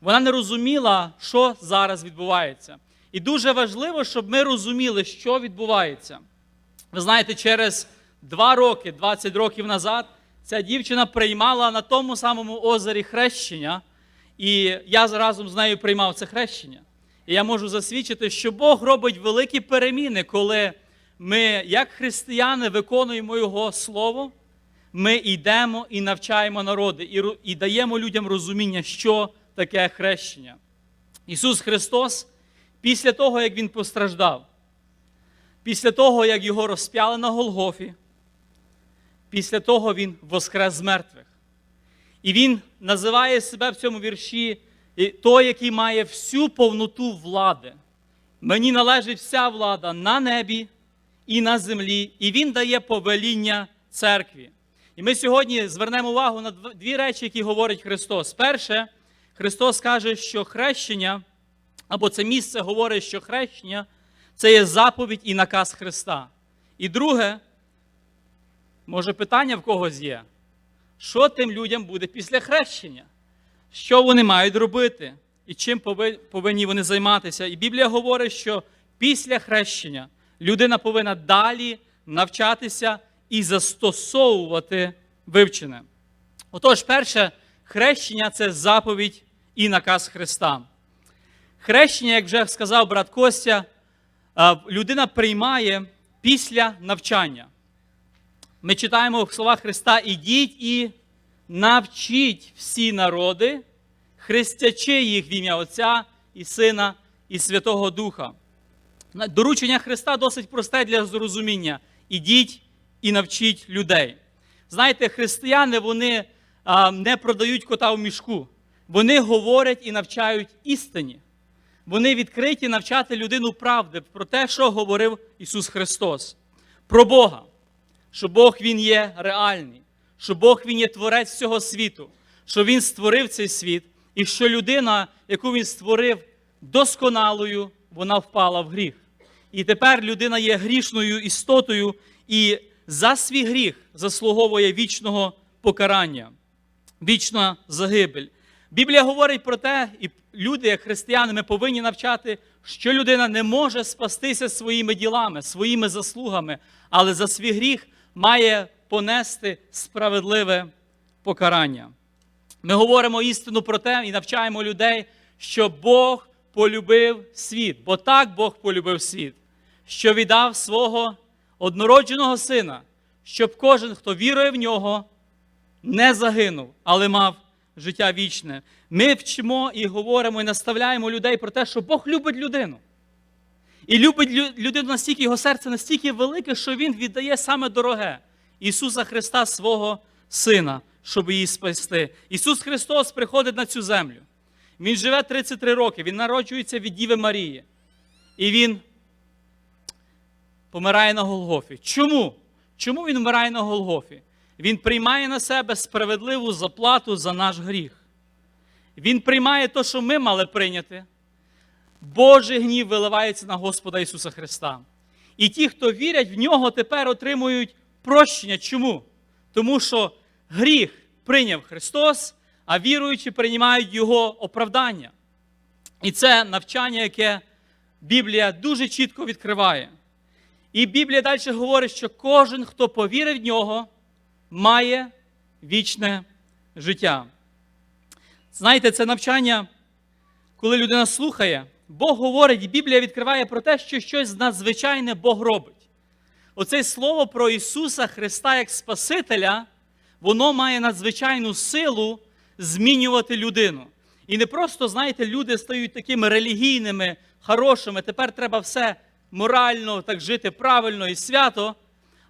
Вона не розуміла, що зараз відбувається. І дуже важливо, щоб ми розуміли, що відбувається. Ви знаєте, через два роки, 20 років назад, ця дівчина приймала на тому самому озері хрещення, і я разом з нею приймав це хрещення. І я можу засвідчити, що Бог робить великі переміни, коли ми, як християни, виконуємо Його Слово, ми йдемо і навчаємо народи, і, даємо людям розуміння, що таке хрещення. Ісус Христос, після того, як Він постраждав, після того, як Його розп'яли на Голгофі, після того Він воскрес з мертвих. І Він називає себе в цьому вірші той, який має всю повноту влади. Мені належить вся влада на небі і на землі, і Він дає повеління церкві. І ми сьогодні звернемо увагу на дві речі, які говорить Христос. Перше, Христос каже, що хрещення, або це місце говорить, що хрещення це є заповідь і наказ Христа. І друге, може, питання в когось є. Що тим людям буде після хрещення? Що вони мають робити? І чим повинні вони займатися? І Біблія говорить, що після хрещення людина повинна далі навчатися і застосовувати вивчене. Отож, перше, хрещення це заповідь і наказ Христа. Хрещення, як вже сказав брат Костя, людина приймає після навчання. Ми читаємо в словах Христа: ідіть і навчіть всі народи, хрестячи їх в ім'я Отця і Сина і Святого Духа. Доручення Христа досить просте для зрозуміння. Ідіть і навчіть людей. Знаєте, християни вони не продають кота в мішку. Вони говорять і навчають істині. Вони відкриті навчати людину правди про те, що говорив Ісус Христос, про Бога, що Бог Він є реальний, що Бог Він є творець цього світу, що Він створив цей світ, і що людина, яку Він створив досконалою, вона впала в гріх. І тепер людина є грішною істотою і за свій гріх заслуговує вічного покарання, вічна загибель. Біблія говорить про те, і люди, як християни, ми повинні навчати, що людина не може спастися своїми ділами, своїми заслугами, але за свій гріх має понести справедливе покарання. Ми говоримо істину про те і навчаємо людей, що Бог полюбив світ, бо так Бог полюбив світ, що віддав свого однородженого сина, щоб кожен, хто вірує в нього, не загинув, але мав життя вічне. Ми вчимо і говоримо, і наставляємо людей про те, що Бог любить людину. І любить людину настільки, його серце настільки велике, що Він віддає саме дороге Ісуса Христа, свого Сина, щоб її спасти. Ісус Христос приходить на цю землю. Він живе 33 роки, Він народжується від Діви Марії. І Він помирає на Голгофі. Чому? Чому він вмирає на Голгофі? Він приймає на себе справедливу заплату за наш гріх. Він приймає те, що ми мали прийняти. Божий гнів виливається на Господа Ісуса Христа. І ті, хто вірять в нього, тепер отримують прощення. Чому? Тому що гріх прийняв Христос, а віруючі приймають Його оправдання. І це навчання, яке Біблія дуже чітко відкриває. І Біблія далі говорить, що кожен, хто повірив в нього, має вічне життя. Знаєте, це навчання, коли людина слухає, Бог говорить, Біблія відкриває про те, що щось надзвичайне Бог робить. Оце слово про Ісуса Христа як Спасителя, воно має надзвичайну силу змінювати людину. І не просто, знаєте, люди стають такими релігійними, хорошими, тепер треба все морально так жити правильно і свято.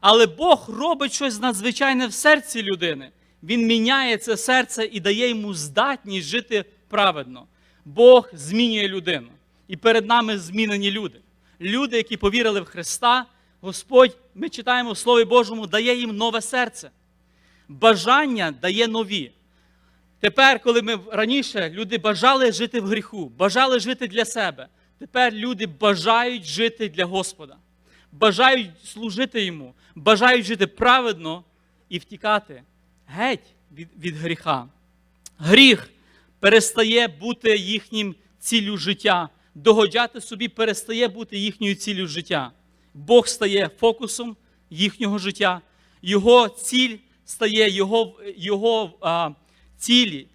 Але Бог робить щось надзвичайне в серці людини. Він міняє це серце і дає йому здатність жити праведно. Бог змінює людину. І перед нами змінені люди. Люди, які повірили в Христа, Господь, ми читаємо в Слові Божому, дає їм нове серце. Бажання дає нові. Тепер, коли ми раніше люди бажали жити в гріху, бажали жити для себе, тепер люди бажають жити для Господа, бажають служити йому, бажають жити праведно і втікати геть від, від гріха. Гріх перестає бути їхнім ціллю життя. Догоджати собі перестає бути їхньою ціллю життя. Бог стає фокусом їхнього життя, його ціль стає його, його а, цілі.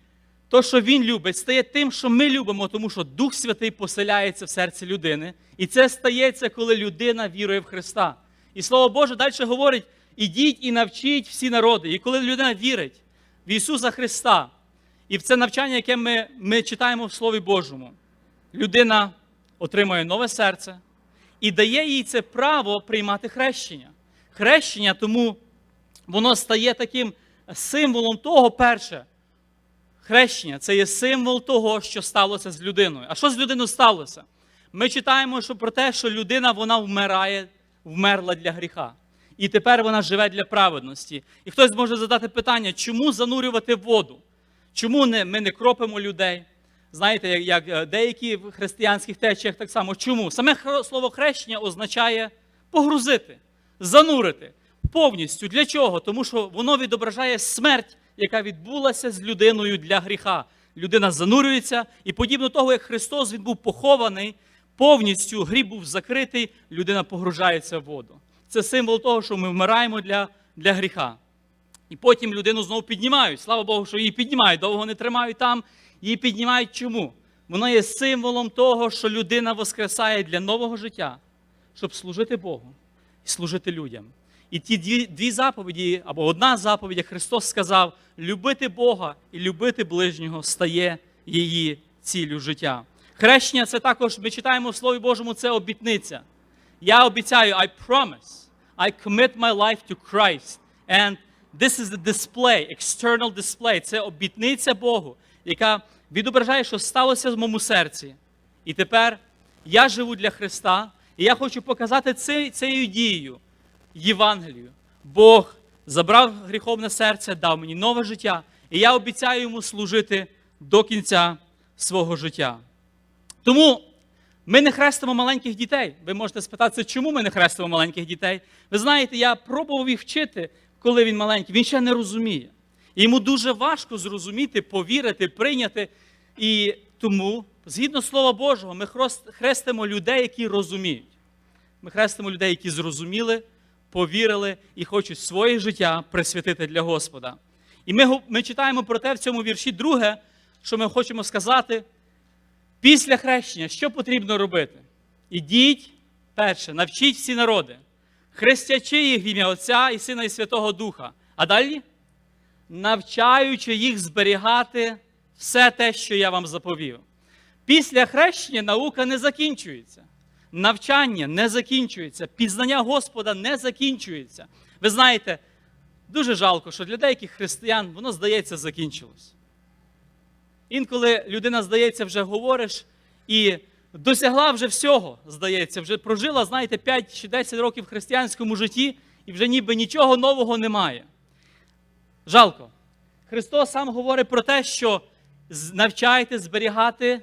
То, що він любить, стає тим, що ми любимо, тому що Дух Святий поселяється в серці людини. І це стається, коли людина вірує в Христа. І Слово Боже далі говорить: ідіть і навчіть всі народи. І коли людина вірить в Ісуса Христа, і в це навчання, яке ми, ми читаємо в Слові Божому, людина отримує нове серце і дає їй це право приймати хрещення. Хрещення, тому воно стає таким символом того, перше, хрещення це є символ того, що сталося з людиною. А що з людиною сталося? Ми читаємо що про те, що людина вона вмирає, вмерла для гріха. І тепер вона живе для праведності. І хтось може задати питання, чому занурювати воду? Чому не, ми не кропимо людей? Знаєте, як, як е, деякі в християнських течіях так само. Чому? Саме слово хрещення означає погрузити, занурити повністю. Для чого? Тому що воно відображає смерть, яка відбулася з людиною для гріха. Людина занурюється, і подібно того, як Христос він був похований, повністю гріб був закритий, людина погружається в воду. Це символ того, що ми вмираємо для, для гріха. І потім людину знову піднімають. Слава Богу, що її піднімають, довго не тримають там. Її піднімають чому? Воно є символом того, що людина воскресає для нового життя, щоб служити Богу і служити людям. І ті дві, дві заповіді, або одна заповідь, як Христос сказав, любити Бога і любити ближнього стає її ціллю життя. Хрещення це також, ми читаємо в Слові Божому, це обітниця. Я обіцяю, I promise, I commit my life to Christ. And this is the display, external display. Це обітниця Богу, яка відображає, що сталося в моєму серці. І тепер я живу для Христа, і я хочу показати цією дією Євангелію. Бог забрав гріховне серце, дав мені нове життя, і я обіцяю йому служити до кінця свого життя. Тому ми не хрестимо маленьких дітей. Ви можете спитатися, чому ми не хрестимо маленьких дітей? Ви знаєте, я пробував їх вчити, коли він маленький. Він ще не розуміє. І йому дуже важко зрозуміти, повірити, прийняти. І тому, згідно Слова Божого, ми хрестимо людей, які розуміють. Ми хрестимо людей, які зрозуміли, повірили і хочуть своє життя присвятити для Господа. І ми, ми читаємо про те в цьому вірші друге, що ми хочемо сказати. Після хрещення, що потрібно робити? Ідіть, перше, навчіть всі народи, хрестячи їх в ім'я Отця і Сина і Святого Духа. А далі навчаючи їх зберігати все те, що я вам заповів. Після хрещення наука не закінчується. Навчання не закінчується, пізнання Господа не закінчується. Ви знаєте, дуже жалко, що для деяких християн воно, здається, закінчилось. Інколи людина, здається, вже говориш і досягла вже всього, здається, вже прожила, знаєте, 5 чи 10 років в християнському житті, і вже ніби нічого нового немає. Жалко. Христос сам говорить про те, що навчайте зберігати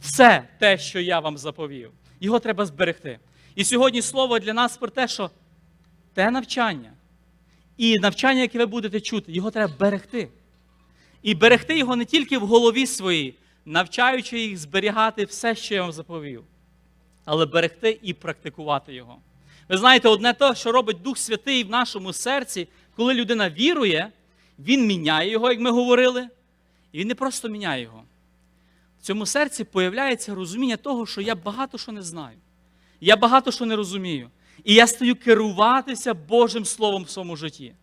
все те, що я вам заповів. Його треба зберегти. І сьогодні слово для нас про те, що те навчання і навчання, яке ви будете чути, його треба берегти. І берегти його не тільки в голові своїй, навчаючи їх зберігати все, що я вам заповів, але берегти і практикувати його. Ви знаєте, одне те, що робить Дух Святий в нашому серці, коли людина вірує, він міняє його, як ми говорили, і він не просто міняє його. Цьому серці появляється розуміння того, що я багато що не знаю. Я багато що не розумію. І я стаю керуватися Божим Словом в своєму житті.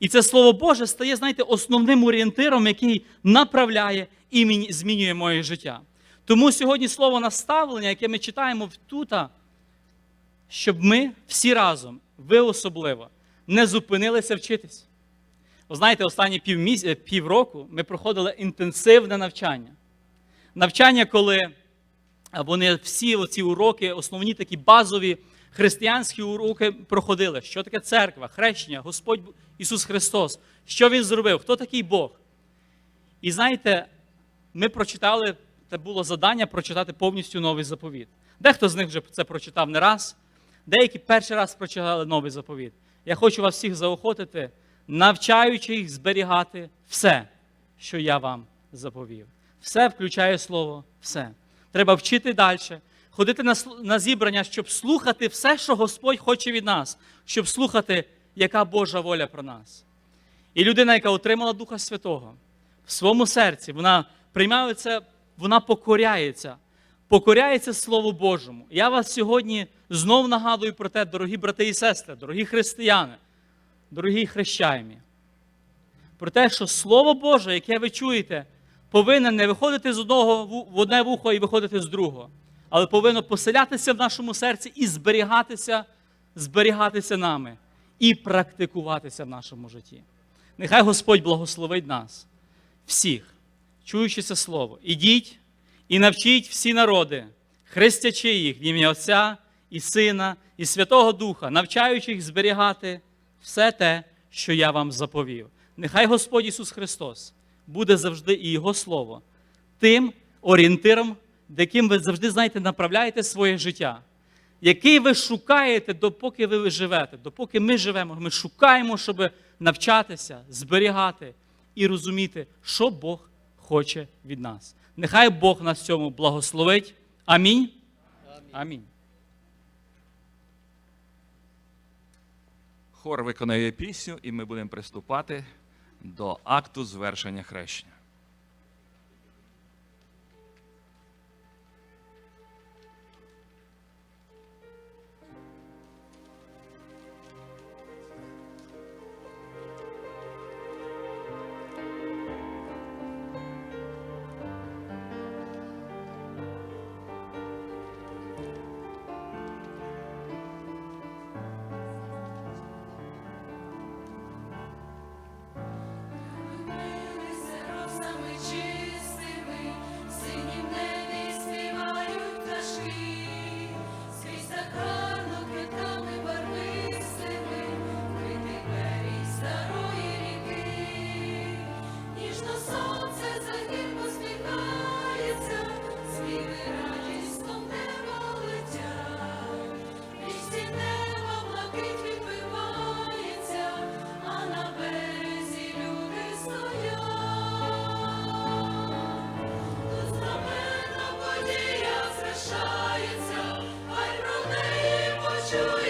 І це Слово Боже стає, знаєте, основним орієнтиром, який направляє і змінює моє життя. Тому сьогодні слово наставлення, яке ми читаємо тут, щоб ми всі разом, ви особливо, не зупинилися вчитись. Ви знаєте, останні півроку ми проходили інтенсивне навчання. Навчання, коли вони всі ці уроки, основні такі базові християнські уроки проходили. Що таке церква, хрещення, Господь Ісус Христос, що Він зробив, хто такий Бог. І знаєте, ми прочитали, це було завдання прочитати повністю новий заповіт. Дехто з них вже це прочитав не раз, деякі перший раз прочитали новий заповіт. Я хочу вас всіх заохотити, навчаючи їх зберігати все, що я вам заповів. Все включає слово, все. Треба вчити далі, ходити на, на зібрання, щоб слухати все, що Господь хоче від нас, щоб слухати, яка Божа воля про нас. І людина, яка отримала Духа Святого в своєму серці, вона приймає це, вона покоряється, покоряється Слову Божому. Я вас сьогодні знов нагадую про те, дорогі брати і сестри, дорогі християни, дорогі хрещаємі, про те, що Слово Боже, яке ви чуєте, повинне не виходити з одного в одне вухо і виходити з другого, але повинно поселятися в нашому серці і зберігатися, зберігатися нами і практикуватися в нашому житті. Нехай Господь благословить нас, всіх, чуючи це слово. Ідіть і навчіть всі народи, хрестячи їх в ім'я Отця і Сина, і Святого Духа, навчаючи їх зберігати все те, що я вам заповів. Нехай Господь Ісус Христос буде завжди і Його Слово тим орієнтиром, яким ви завжди знаєте, направляєте своє життя, який ви шукаєте, допоки ви живете, допоки ми живемо, ми шукаємо, щоб навчатися, зберігати і розуміти, що Бог хоче від нас. Нехай Бог нас в цьому благословить. Амінь. Амінь. Хор виконає пісню, і ми будемо приступати до акту звершення хрещення. to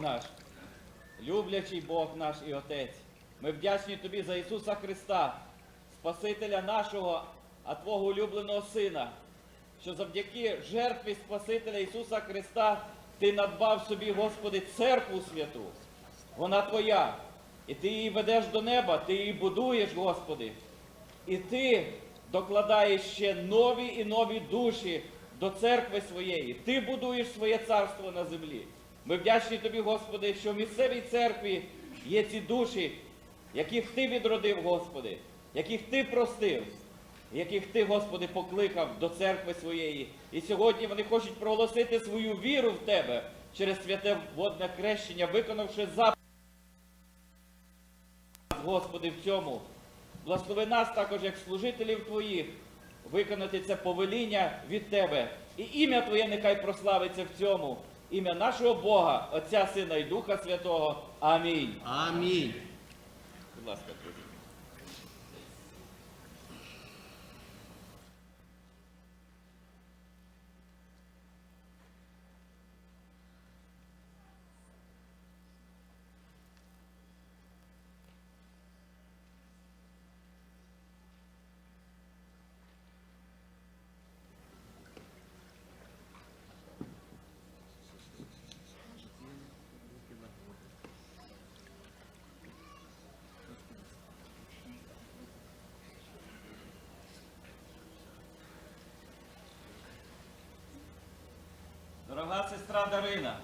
Наш, люблячий Бог наш і Отець. Ми вдячні Тобі за Ісуса Христа, Спасителя нашого, а Твого улюбленого Сина, що завдяки жертві Спасителя Ісуса Христа Ти надбав собі, Господи, церкву святу. Вона Твоя. І Ти її ведеш до неба, Ти її будуєш, Господи. І ти докладаєш ще нові і нові душі до церкви своєї. Ти будуєш своє царство на землі. Ми вдячні тобі, Господи, що в місцевій церкві є ці душі, яких ти відродив, Господи, яких ти простив, яких ти, Господи, покликав до церкви своєї. І сьогодні вони хочуть проголосити свою віру в Тебе через святе водне хрещення, виконавши заповідь. Господи, в цьому. Благослови нас також, як служителів Твоїх, виконати це повеління від Тебе. І ім'я Твоє нехай прославиться в цьому. Ім'я нашого Бога, Отця, Сина і Духа Святого. Амінь. Амінь. Будь ласка, Сестра Дарина,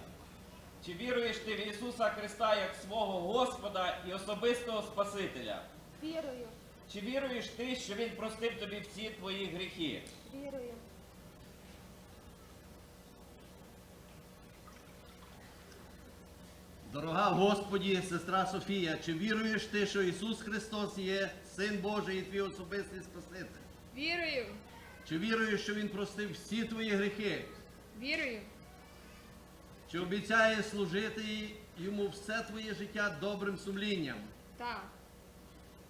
чи віруєш ти в Ісуса Христа як свого Господа і особистого Спасителя? Вірую, Чи віруєш ти, що Він простив тобі всі твої гріхи? вірую, Дорога Господі, сестра Софія, чи віруєш ти, що Ісус Христос є Син Божий і твій особистий Спаситель? вірую, Чи віруєш, що Він простив всі твої гріхи? вірую, Чи обіцяє служити йому все твоє життя добрим сумлінням? так,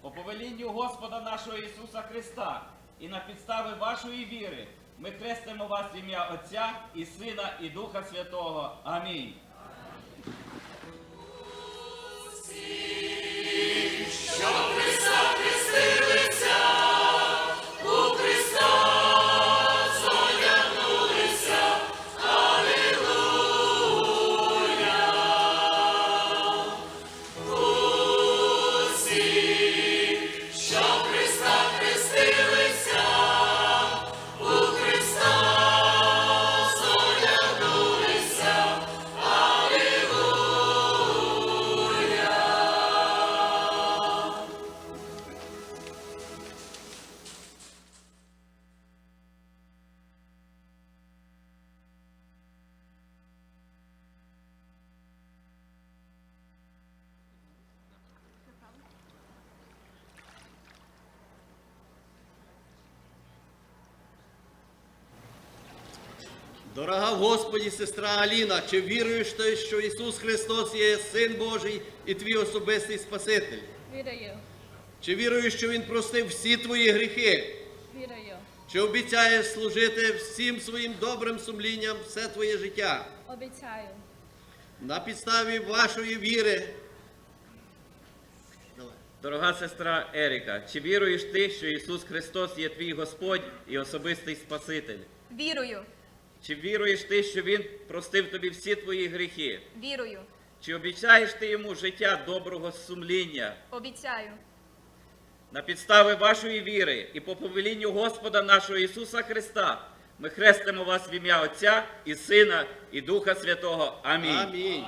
По повелінню Господа нашого Ісуса Христа і на підстави вашої віри ми хрестимо вас в ім'я Отця і Сина і Духа Святого. Амінь. Дорога Господі, сестра Аліна, чи віруєш ти, що Ісус Христос є Син Божий і твій особистий Спаситель? вірую, Чи віруєш, що Він простив всі твої гріхи? вірую, Чи обіцяєш служити всім своїм добрим сумлінням все твоє життя? обіцяю, На підставі вашої віри. Дорога сестра Еріка, чи віруєш ти, що Ісус Христос є твій Господь і особистий Спаситель? Вірую, Чи віруєш ти, що Він простив тобі всі твої гріхи? вірую, Чи обіцяєш ти йому життя доброго сумління? обіцяю, На підстави вашої віри і по повелінню Господа нашого Ісуса Христа ми хрестимо вас в ім'я Отця і Сина і Духа Святого. Амінь. Амінь.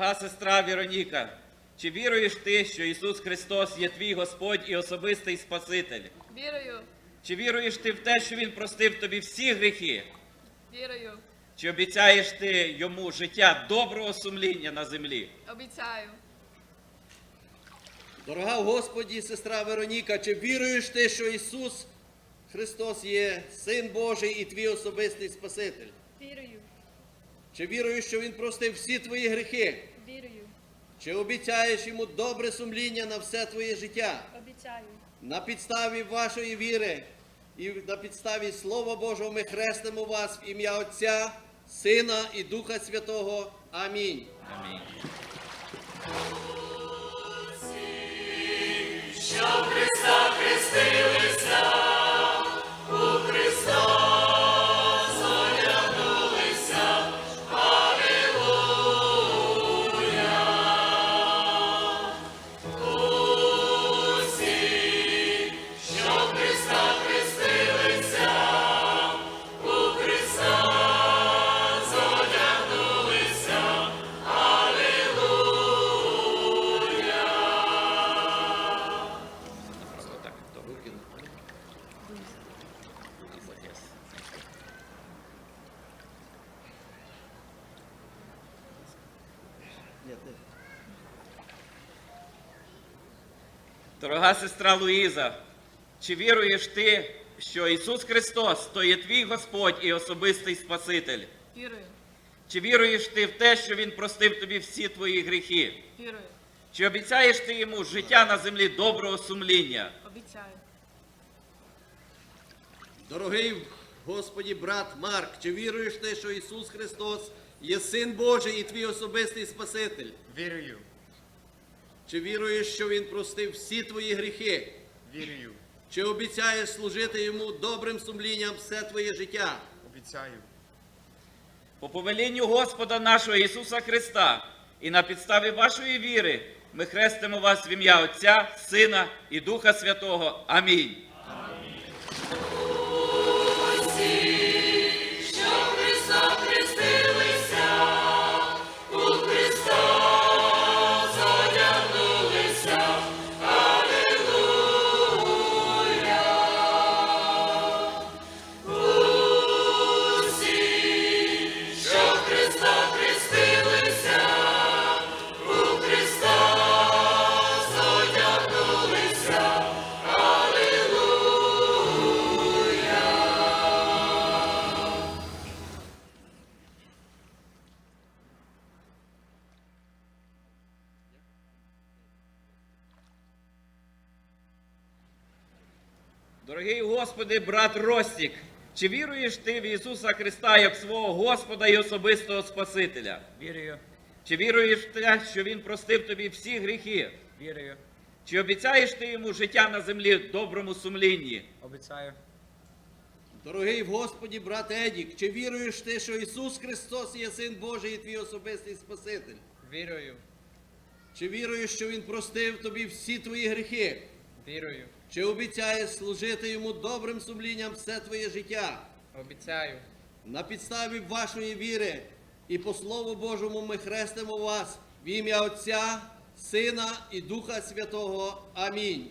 Дорога сестра Віроніка, чи віруєш ти, що Ісус Христос є твій Господь і особистий Спаситель? Вірую. Чи віруєш ти в те, що Він простив тобі всі гріхи? Вірую. Чи обіцяєш ти йому життя доброго сумління на землі? Обіцяю. Дорога Господі, сестра Вероніка, чи віруєш ти, що Ісус Христос є Син Божий і твій особистий Спаситель? Вірую. Чи віруєш, що Він простив всі твої гріхи? Вірую. Чи обіцяєш йому добре сумління на все твоє життя? Обіцяю. На підставі вашої віри і на підставі Слова Божого ми хрестимо вас в ім'я Отця, Сина і Духа Святого. Амінь. Амінь. Дорога сестра Луїза, чи віруєш ти, що Ісус Христос то є твій Господь і особистий Спаситель? Вірую. Чи віруєш ти в те, що Він простив тобі всі твої гріхи? Вірую. Чи обіцяєш ти йому життя на землі доброго сумління? Обіцяю. Дорогий Господі брат Марк, чи віруєш ти, що Ісус Христос є Син Божий і твій особистий Спаситель? Вірую, Чи віруєш, що Він простив всі твої гріхи? вірую, Чи обіцяєш служити йому добрим сумлінням все твоє життя? обіцяю, По повелінню Господа нашого Ісуса Христа і на підставі вашої віри ми хрестимо вас в ім'я Отця, Сина і Духа Святого. Амінь. Брат Ростік, чи віруєш ти в Ісуса Христа як свого Господа і особистого Спасителя? вірую, Чи віруєш те, що Він простив тобі всі гріхи? вірую, Чи обіцяєш ти йому життя на землі в доброму сумлінні? обіцяю, Дорогий в Господі брат Едік, чи віруєш ти, що Ісус Христос є Син Божий і твій особистий Спаситель? вірую, Чи віруєш, що Він простив тобі всі твої гріхи? вірую, Чи обіцяєш служити йому добрим сумлінням все твоє життя? обіцяю, На підставі вашої віри і по Слову Божому ми хрестимо вас в ім'я Отця, Сина і Духа Святого. Амінь.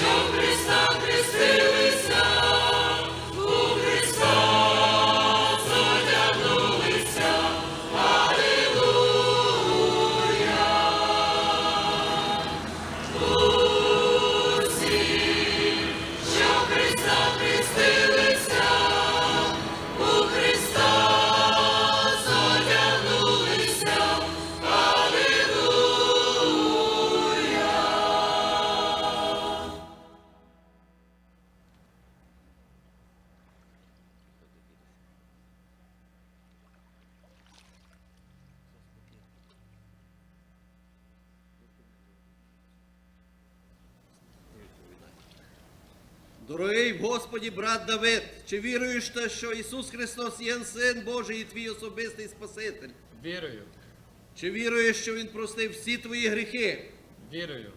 Дорогий в Господі брат Давид, чи віруєш ти, що Ісус Христос є Син Божий і твій особистий Спаситель? вірую, Чи віруєш, що Він простив всі твої гріхи? вірую,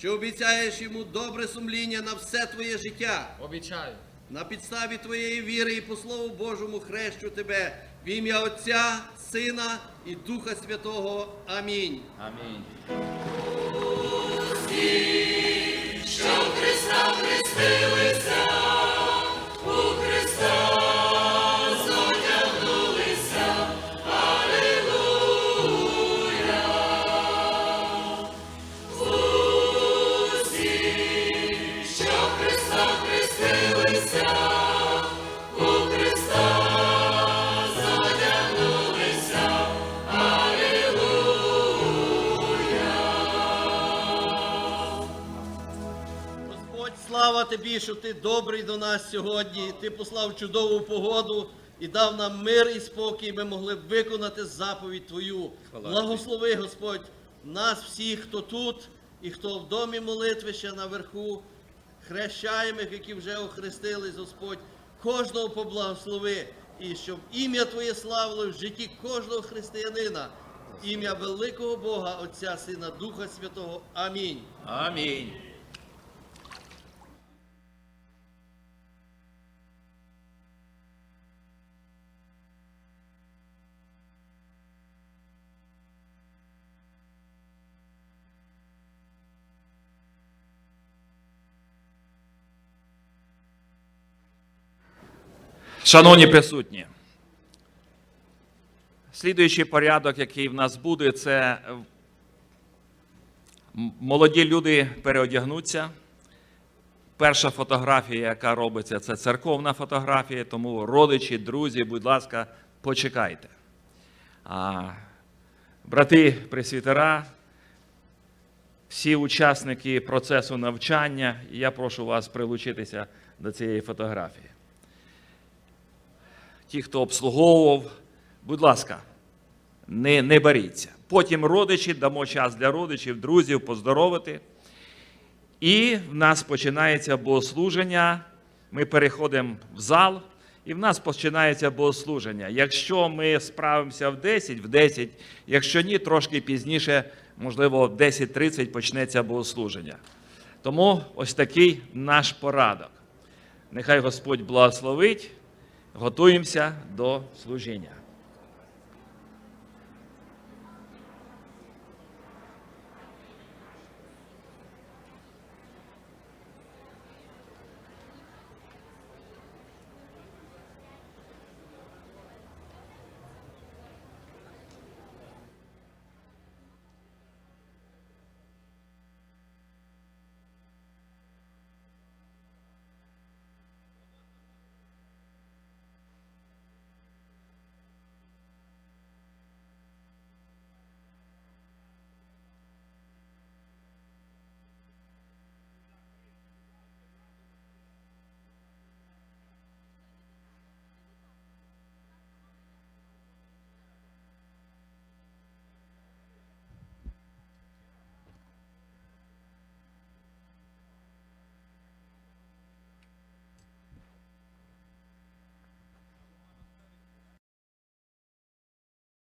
Чи обіцяєш йому добре сумління на все твоє життя? обіцяю, На підставі твоєї віри і по Слову Божому хрещу тебе в ім'я Отця, Сина і Духа Святого. Амінь. Амінь. Господь, тобі, що ти добрий до нас сьогодні. Ти послав чудову погоду і дав нам мир і спокій. Ми могли б виконати заповідь Твою. Благослови, Господь, нас всіх, хто тут і хто в домі молитви ще наверху, хрещаємих, які вже охрестились, Господь, кожного поблагослови. І щоб ім'я Твоє славило в житті кожного християнина. Ім'я великого Бога, Отця, Сина, Духа Святого. Амінь. Амінь. Шановні присутні, слідуючий порядок, який в нас буде, це молоді люди переодягнуться. Перша фотографія, яка робиться, це церковна фотографія, тому родичі, друзі, будь ласка, почекайте. А, брати пресвітера, всі учасники процесу навчання, я прошу вас прилучитися до цієї фотографії ті, хто обслуговував, будь ласка, не, не боріться. Потім родичі, дамо час для родичів, друзів поздоровити. І в нас починається богослуження. Ми переходимо в зал, і в нас починається богослуження. Якщо ми справимося в 10, в 10, якщо ні, трошки пізніше, можливо, в 10.30 почнеться богослуження. Тому ось такий наш порадок. Нехай Господь благословить. Готуємося до служіння.